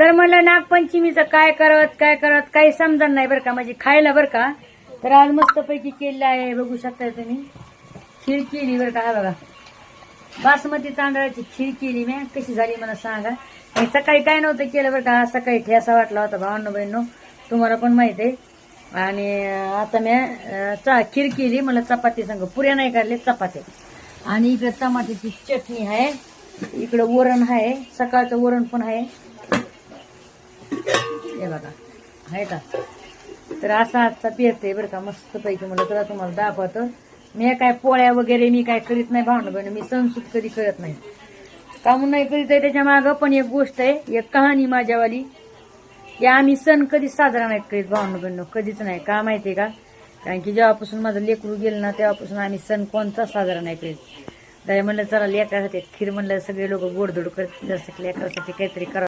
तर म्हणलं नागपंचमीचं काय करत काय करत काही समजणार नाही बरं का. म्हणजे खायला बरं का. तर आज मस्तपैकी केलेलं आहे बघू शकता तुम्ही. खीर केली बरं का हा बघा. बासमती तांदळाची खीर केली मी. कशी झाली मला सांगा. आणि सकाळी काय नव्हतं केलं बरं का सकाळी ठेसा वाटला होता भावांनो बहिणो तुम्हाला पण माहीत आहे. आणि आता मी चा खीर केली. मला चपाती सांग. पुऱ्या नाही काढले चपाती आणि इकडे टमाट्याची चटणी आहे. इकडं वरण आहे. सकाळचं वरण पण आहे. हे बघा आहे का? तर असा आजचा आहे बरं का मस्त पैकी मला तुला तुम्हाला दाखवतं. मी काय पोळ्या वगैरे मी काय करीत नाही भावना बहिणी मी संसूत कधी करत नाही. कामून नाही करीत आहे त्याच्या मागं? पण एक गोष्ट आहे एक कहाणी माझ्यावाली की आम्ही सण कधीच साजरा नाही करीत भावना बहिण कधीच नाही. का माहितीये का? कारण की जेव्हापासून माझं लेकरू गेलं ना तेव्हापासून आम्ही सण कोणता साजरा नाही करीत. त्याच्या म्हणलं चला लेकरासाठी खीर म्हणलं सगळे लोक गोडधोड करत जसं लेकरासाठी काहीतरी करा.